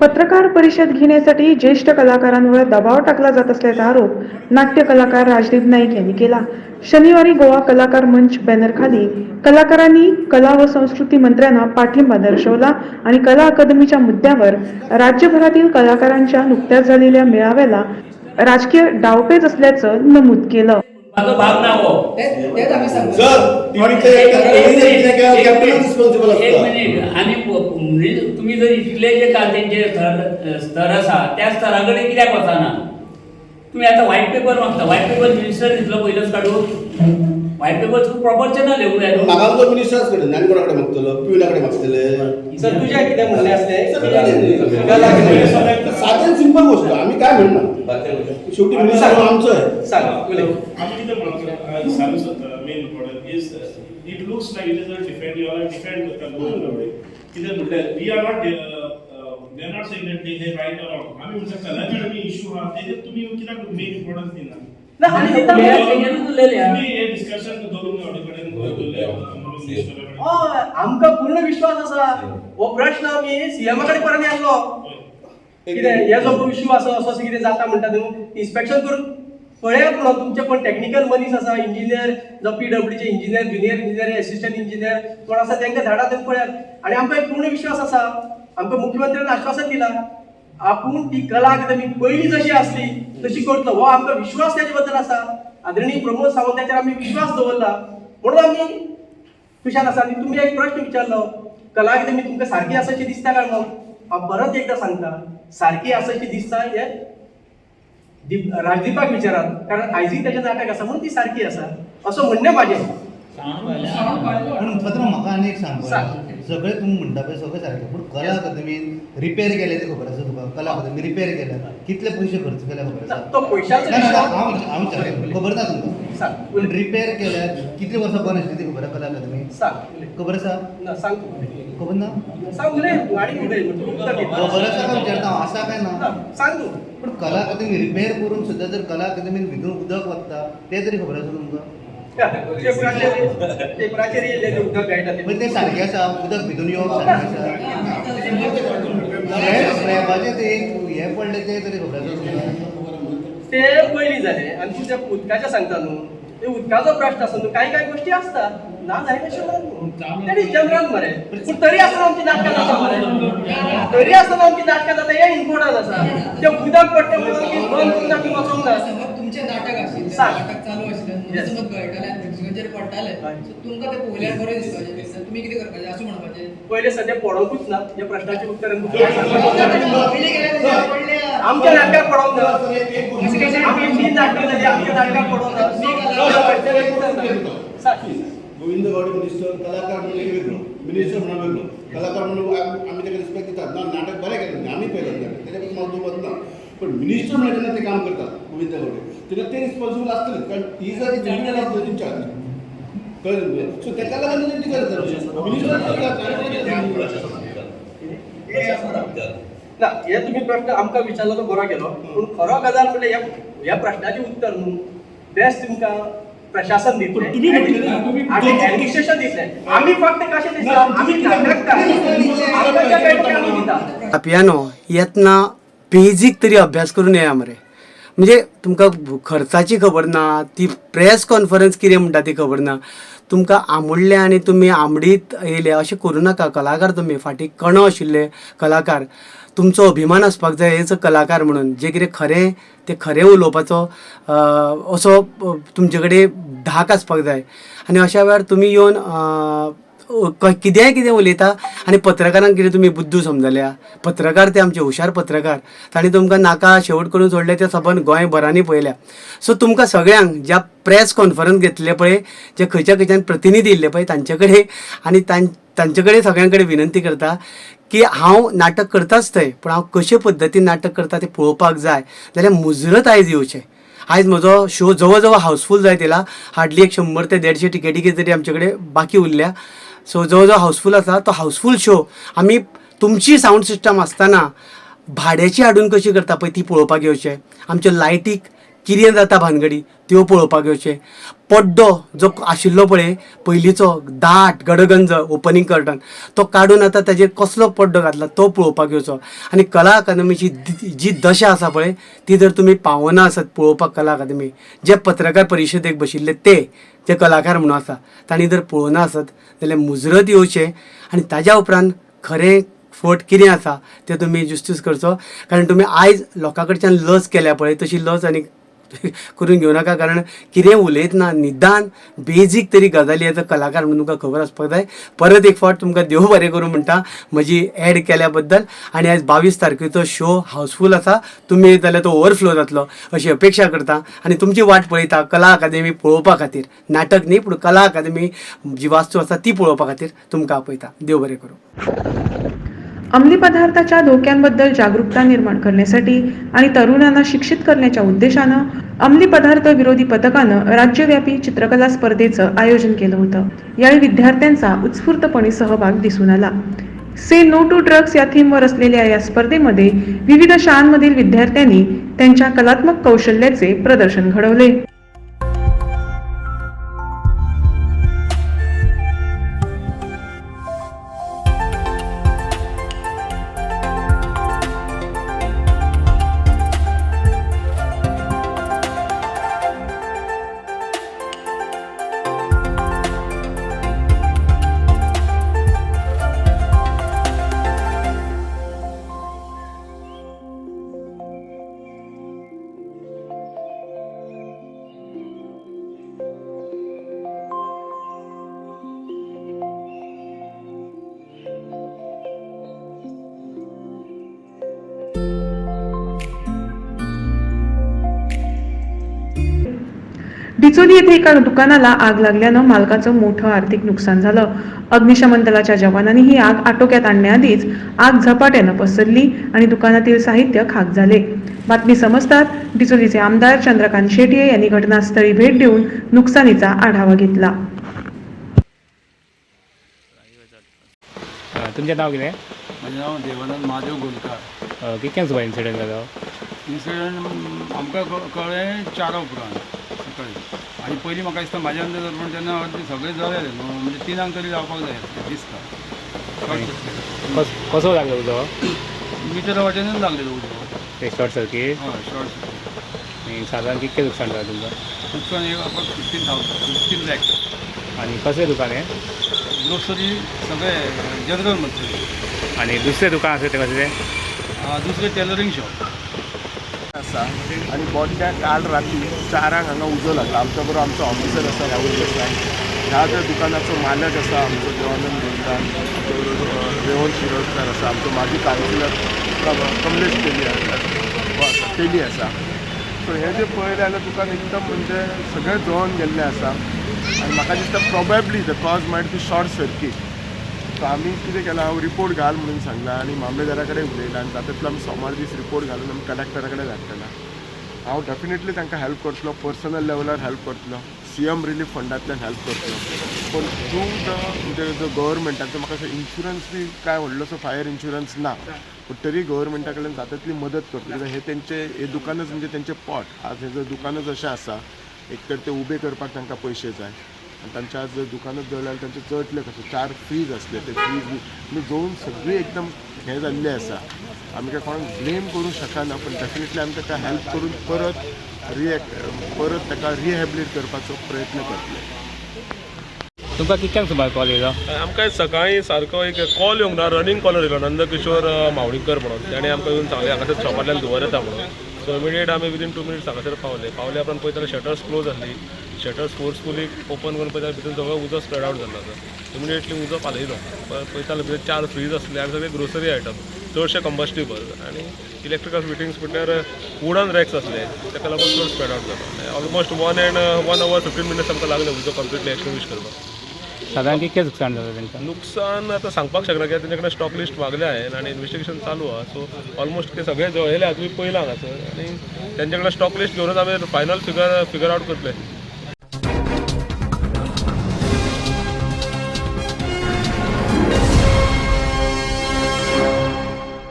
पत्रकार परिषद घेण्यासाठी ज्येष्ठ कलाकारांवर दबाव टाकला जात असल्याचा आरोप नाट्य कलाकार राजदीप नाईक यांनी केला. शनिवारी गोवा कलाकार मंच बॅनरखाली कलाकारांनी कला व संस्कृती मंत्र्यांना पाठिंबा दर्शवला आणि कला अकादमीच्या मुद्द्यावर राज्यभरातील कलाकारांच्या नुकत्याच झालेल्या मेळाव्याला राजकीय डावपेच असल्याचं नमूद केलं. माझा भाग ना हो. ते- तेच आम्ही सांगतो सर कॅप्टन रिस्पॉन्सिबल एक मिनिट आणि म्हणजे तुम्ही जर इथले जे का त्यांचे थर स्तर आसा त्या स्तराकडे कित्याक वचना तुम्ही आता व्हाईट पेपर मागता व्हाईट पेपर मिनिस्टर दिसलो पयलोच काढून. व्हाईट पेपर प्रॉपर्चनल येऊ जाय म्हाका तो मिनिस्टर्स कडेन आनी कोणा कडेन मागतलो? पिवला कडेन मागतले. सर तुझ्या कितें म्हणलें? साधन सिंपल गोष्ट. आम्ही काय म्हणणार? शेवटी मिनिस्टर हो आमचो आहे. सांग. आम्ही कितें म्हणून सांगूंक सोदता main important is it looks like it is a defend you are defend करता गोवन गव्हर्मेंट कितें म्हटल्यार we are not they are not saying that they hey right or wrong आमी म्हणटा कलाकारांनी इशू हा तेजेर तुमी कित्याक मेन इम्पॉर्टन्स दिना हा. आमकां पूर्ण विश्वास आसा हो प्रश्न आमी सीएमा कडेन पर्यंत येयल्लो कितें हे जो इश्यू आसा असो असो कितें जाता म्हणटा न्हू इन्स्पेक्शन करून पळयात म्हणून तुमचे कोण टेक्निकल मनीस आसा इंजिनियर जावं पीडब्ल्यूचे engineer junior engineer assistant engineer कोण आसा तांकां धाडात पळयात. आनी आमकां एक पूर्ण विश्वास आसा आमकां मुख्यमंत्र्यान आश्वासन दिलां. आपूण ती कला अकादमी पयलीं जशी आसली तशी करतलो हो आमकां विश्वास ताचे बद्दल आसा आदरणीय प्रमोद सावंताचेर आमी विश्वास दवरला म्हणून आमी खुशाल आसा आनी तुमी एक प्रश्न विचारलो. कला अकादमी तुमकां सारकी आसा अशी दिसता काय म्हणून हांव परत एकदां सांगता. सारकी आसा अशी दिसता हे दीप राजदीपाक विचारात. कारण आयजूय तेजें नाटक आसा म्हणून ती सारकी आसा असं म्हणणें म्हाजें पण पत्र म्हाका आनी एक सांग. सांग. सगळे तुम्ही म्हणटा पळय सगळें सारकें पूण कला अकादमीन रिपेर केले ते खबर आसा तुका कला अकादमी रिपेर केल्या कितले पयशे खर्च केल्या खबर आसा तो पयशांचो हांव. खबर ना तुमकां पूण. रिपेर केल्यार कितले वर्सां बंद आसली ती खबर आसा कला अकादमी. खबर आसा ना सांग. खबर ना? सांग. खबर आसा काय विचारता हांव आसा काय ना? सांग पूण कला अकादमी रिपेर करून सुद्दां जर कला अकादमीन भितून उदक वता ते तरी खबर आसा तुमकां पेपराचेर येयल्लें तें उदक गायता तें. सारकें आसा उदक भितून येवप सारकें आसा स्लॅब- स्लॅबाचें ते एक हें पडलें ते तरी खबर ते पयलीं जालें आनी तूं त्या उदकाचें सांगता न्हू ते उदकाचो प्रश्न आसा न्हू कांय कांय गोश्टी आसता ना जायना तेणी जनरल मरे पूण तरी आसतना आमची नाटकां जाता मरे तरी आसतना आमची नाटकां जाता? हें इम्पॉर्टंट आसा तें उदक पडटा म्हणून बंद करून आमी वचोंक ना तुमचें नाटक आशिल्लें. नाटक चालू आशिल्लें. समज गळटालें आनी प्रेक्षकांचेर पडटालें. सो तुमकां तें पळयल्यार बरें दिसपाचें दिसता तुमी कितें करपाचें अशें म्हणपाचें पयलें सद्या पडोवंकूच ना ह्या प्रश्नाचें उत्तर आमच्या नाटकाक पडोवंक ना आमी तीन नाटकां जालीं आमच्या नाटकाक पडोवंक ना. गोविंद गावडे मिनिस्टर कलाकार म्हणून एक वेगळो. मिनिस्टर म्हणून वेगळो. कलाकार म्हणून आम- ताका रिस्पेक्ट दितात ना. नाटक बरें केलें आमी पळयलं नाटक त्याच्या पासून मला दुमत ना. पण मिनिस्टर म्हणून ते काम करतात. गोविंद गावडे तेन्ना ते रिस्पॉन्सिबल आसतलेच कारण ही जर आसली तेंच्या कळ्ळें न्हू सो तेका लागून तेंची करतात मिनिस्टर ना हे तुम्ही प्रश्न आमकां विचारलो तो बरो केलो. पूण खरो गजाल म्हणल्यार ह्या ह्या प्रश्नाचें उत्तर न्हू बेस्ट तुमकां प्रशासन दितलें आनी एडमिनिस्ट्रेशन दितलें आमी फक्त कशें दिसता आमी आमकां पियानो येतना बेजीक तरी अभ्यास करून येया मरे म्हणजे तुमकां खर्चाची खबर ना ती प्रेस कॉन्फरन्स कितें म्हणटा ती खबर ना. तुमकां आमुडले आनी तुमी आमडीत येयले अशें करूं नाका कलाकार तुमी फाटीं कणो आशिल्ले कलाकार. तुमचो अभिमान आसपाक जाय एज अ कलाकार म्हणून. जें कितें खरें तें खरें उलोवपाचो असो तुमचे कडेन धाक आसपाक जाय. आनी अशा वेळार तुमी येवन कितेंय कितें उलयता आनी पत्रकारांक कितें तुमी बुद्दू समजल्या? पत्रकार ते आमचे हुशार पत्रकार. तांणी तुमकां नाका शेवट करून सोडले ते सबंद गोंयभरांनी पळयल्या. सो तुमकां सगळ्यांक ज्या प्रेस कॉन्फरन्स घेतले पळय जे खंयच्या खंयच्यान प्रतिनिधी येयल्ले पळय तांचे कडेन आनी तां तांचे कडेन सगळ्यां कडेन विनंती करता की हांव नाटक करताच थंय पूण हांव कशे पद्दतीन नाटक करता तें पळोवपाक जाय? जाल्यार मुजरत आयज येवचें. आयज म्हजो शो जवळ जवळ हावसफूल जायत येला हार्डली एक शंबर ते देडशे टिकेटी कितें तरी आमचे कडेन बाकी उरल्या. सो जो जो हावसफूल आसा तो हाऊसफुल शो आमी तुमची साऊंड सिस्टम आसतना भाड्याची हाडून कशी करता? पळय ती पळोवपाक येवचें आमच्या लायटीक कितें जाता भानगडी. त्यो पळोवपाक येवचे. पड्डो जो आशिल्लो पळय पयलींचो दाट गडगंज ओपनिंग कर्टन तो काडून आतां ताजेर कसलो पड्डो घातला तो पळोवपाक येवचो. आनी कला अकादमीची जी दशा आसा पळय ती जर तुमी पावना आसत पळोवपाक कला अकादमी जे पत्रकार परिशदेक बशिल्ले ते जे कलाकार म्हणून आसा तांणी जर पळोवना आसत जाल्यार मुजरत येवचें. आनी ताज्या उपरांत खरें फट कितें आसा तें तुमी जुस्तीस करचो. कारण तुमी आयज लोकां कडच्यान लस केल्या पळय तशी लस आनी करून घेवं नाका. कारण कितें उलयतना निदान बेजीक तरी गजाली येता कलाकार म्हणून तुमकां खबर आसपाक जाय. परत एक फावट तुमकां देव बरें करूं म्हणटा. म्हजी एड केल्या बद्दल आनी आयज बावीस तारखेचो शो हावसफूल आसा. तुमी येत जाल्यार तो ओवरफ्लो जातलो. अशी अपेक्षा करता. आनी तुमची वाट पळयता कला अकादेमी पळोवपा खातीर. नाटक न्ही पूण कला अकादेमी जी वास्तू आसा ती पळोवपा खातीर तुमकां आपयता. देव बरें करूं. अंमली पदार्थाच्या धोक्यांबद्दल जागरूकता निर्माण करण्यासाठी आणि तरुणांना शिक्षित करण्याच्या उद्देशानं अंमली पदार्थ विरोधी पथकानं राज्यव्यापी चित्रकला स्पर्धेचं आयोजन केलं होतं. यावेळी विद्यार्थ्यांचा उत्स्फूर्तपणे सहभाग दिसून आला. से नो टू ड्रग्स या थीमवर असलेल्या या स्पर्धेमध्ये विविध शाळांमधील विद्यार्थ्यांनी त्यांच्या कलात्मक कौशल्याचे प्रदर्शन घडवले. डिचोली येथे एका दुकानाला आग लागल्यानं मालकाचं मोठं आर्थिक नुकसान झालं. अग्निशमन दलाच्या जवानांनी ही आग आटोक्यात आणण्याआधीच आग झपाट्यानं पसरली आणि दुकानातील साहित्य खाक झाले. बातमी समजतात डिचोलीचे आमदार चंद्रकांत शेट्ये यांनी घटनास्थळी भेट देऊन नुकसानीचा आढावा घेतला. तुमचें नांव कितें म्हजें नांव देवानंद महादेव गोलकार इन्सिडंट जालो इन्सिडंट आमकां क- कळ्ळें चारा उपरांत. सकाळीं आनी पयलीं म्हाका दिसता म्हाज्या अंदर धर पूण तेन्ना सगळें जळेलें न्हू म्हणजे तिनांक तरी जावपाक जाय दिसता. कस लागलो उजो? मिटर वाटेनूच लागलेलो उदक शॉर्ट सर्कीट हय शॉर्ट सर्किट साधारण कितकें नुकसान जालें तुमकां नुकसान एक फिफ्टीन थावजंड फिफ्टीन लॅक आनी कसलें दुकान हें? ग्रोसरी सगळें जनरल मटेरियल आनी दुसरें दुकान आसा तें कशें दुसरें टेलरींग शॉप आसा आनी बोड्ड्या काल राती चारांक हांगा उजो लागला. आमच्या बरोबर आमचो ऑफिसर आसा राहुल देसाय ह्या जर दुकानाचो मालक आसा आमचो देवानंद गोलकार रेवण शिरोडकर आसा आमचो माजी काउन्सिलर कमलेश तेली आसा आसा तेली आसा सो हे जे पळयलें जाल्यार दुकान एकदम म्हणजे सगळें जळोन गेल्लें आसा आनी म्हाका दिसता probably the cause might be short circuit so आमी कितें केलां हांव रिपोर्ट घाल म्हणून सांगला आनी मामलेदारा कडेन उलयला आनी तातूंतलो आमी सोमार दीस रिपोर्ट घालून आमी कलेक्टरा कडेन धाडटला हांव डेफिनेटली तांकां हेल्प करतलो पर्सनल लेवलार हेल्प करतलो. सी एम रिलीफ फंडांतल्यान हेल्प करतलो. पूण थ्रू द म्हणजे जो गव्हर्मेंटाचो म्हाका असो इन्शुरन्स बी कांय व्हडलोसो फायर इन्शुरन्स ना. पूण तरी गव्हर्मेंटा कडल्यान जाता मदत करतलो. कित्याक हे तेंचे हे दुकानच म्हणजे तेंचे पोट आज हे जर दुकानच अशें आसा एक तर ते उबे करपाक तांकां पयशे जाय आनी तांचे आज जर दुकानच जळल्यार तांचे चडले कशे चार फ्रीज असले ते फ्रीज आमी जोवन सगळी एकदम हें जाल्ली आसा आमी काय कोणाक ब्लेम करूंक शकना पूण डेफिनेटली आमी ताका हेल्प करून परत रिएक्ट परत ताका रिहॅबिलिट करपाचो प्रयत्न करतले तुमकां कितक्यान सुमार कॉल येयलो? आमकां सकाळीं सारको एक कॉल येवंक ना रनिंग कॉल येयलो नंदकिशोर अ, मावळीकर म्हणून. ताणें आमकां येवन सांगलें हांगासर शॉपांतल्यान धुंवर येता म्हणून. सो इमिडिएट आमी विदीन टू मिनिट्स हांगासर पावले. पावले उपरांत पळयताना शटर्स क्लोज आसली शटर्स फोर्सफुली ओपन करून पळयताना भितर सगळो उजो स्प्रेड आवट जाल्लो आसा इमिडिएटली उजो पालयलो प- पळयताना भितर चार फ्रीज आसले आनी सगळे ग्रोसरी आयटम चडशे कंबस्टिबल आनी इलेक्ट्रिकल फिटिंग्स म्हटल्यार वुडन रॅक्स असले ताका लागून चड स्प्रेड आवट जालो almost one and one hour fifteen minutes आमकां लागले उजो कंप्लिटली एक्सटिंग्विश करपाक साधारण कितकें नुकसान जालें तांकां नुकसान आता सांगपाक शकना कित्याक तेंचे कडेन स्टॉक लिस्ट मागले हांवें आनी इन्व्हेस्टिगेशन चालू आहा. सो ऑलमोस्ट ते सगळे जळयले आहा तुमी पळयला हांगासर आनी तेंचे कडेन स्टॉक लिस्ट घेवनूच आमी फायनल फिगर फिगर आउट करतले